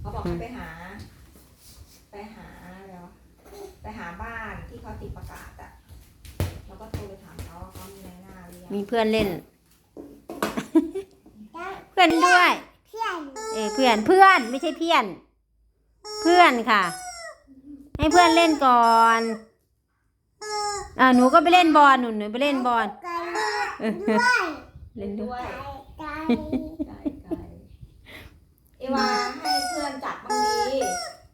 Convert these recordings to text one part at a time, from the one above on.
เขาบอกให้ไปหา ไปหาอะไรวะไปหาบ้านที่เขาติดประกาศอะแล้วก็โทรไปถามเขาว่าเขามีในหน้าหรือยังมีเพื่อนเล่น เพื่อนด้วย เพื่อนเออเพื่อนเพื่อนไม่ใช่เพี้ยน เพื่อนค่ะ ให้เพื่อนเล่นก่อนอ่าหนูก็ไปเล่นบอลหนูหนูไปเล่นบอลไก่เออด้วยเล่นด้วยไก่ไก่ไก่เอวาให้เพื่อนจับบ้างดี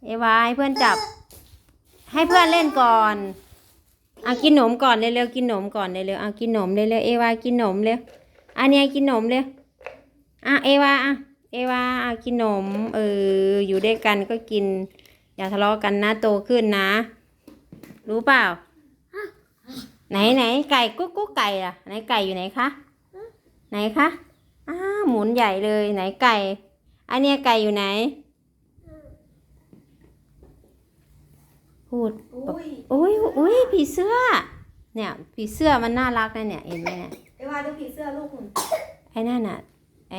เอวาให้เพื่อนจับ ให้เพื่อนเล่นก่อนเอะกินหนมก่อนเร็วๆกินหนมก่อนเร็วๆเอากินหนมเร็วๆเอวากินหนมเร็วอันนี้กินหนมเร็วอะเอวาอะเอวาอะกินหนมเอออยู่ด้วยกันก็กิน อย่าทะเลาะกันนะโตขึ้นนะ รู้เปล่า ไหนไหนไก่กุ๊กกุ๊กไก่ล่ะไหนไก่อยู่ไหนคะไหนคะอ้าหมุนใหญ่เลยไหนไก่อันนี้ไก่อยู่ไหน พูดอุ้ยอุ้ยอุ้ยผีเสื้อ เนี่ย ผีเสื้อมันน่ารักนะเนี่ยเห็นไหมเนี่ยเอวาดูผีเสื้อลูกหุ่นไอ้นั่นน่ะไอ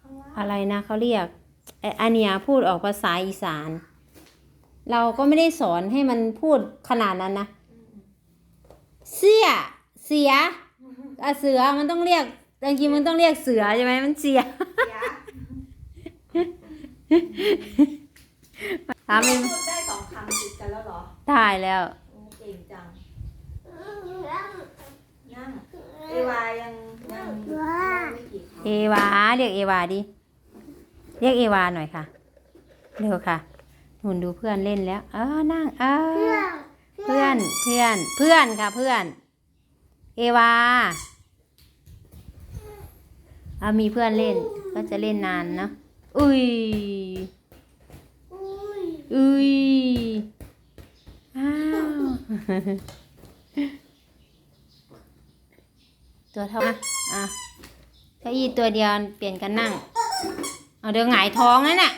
ข้างล่างอะไรนะเขาเรียกไออันเนี้ยพูดออกภาษาอีสาน เราก็ไม่ได้สอนให้มันพูดขนาดนั้นนะเสียเสียอะเสือมันต้องเรียกจริงๆมันต้องเรียกเสือใช่ไหมมันเสียเสีย ถามเป็นพูดได้สองคำติดกันแล้วเหรอตายแล้ว โอ้เก่งจัง นั่ง เอวายังยังยังไม่กี่คำเอวาเรียกเอวาดิ เรียกเอวาหน่อยค่ะ เร็วค่ะหนุนดูเพื่อนเล่นแล้ว เออนั่ง เออ เพื่อน เพื่อน เพื่อนเพื่อนค่ะเพื่อน เอวาเอามีเพื่อนเล่น ก็จะเล่นนานเนอะอุ้ยอุ้ย อุ้ยอ้าวตัวเท่าอะอะเก้าอี้ตัวเดียวเปลี่ยนกันนั่ง เอาเดี๋ยวหงายท้องนั่นน่ะ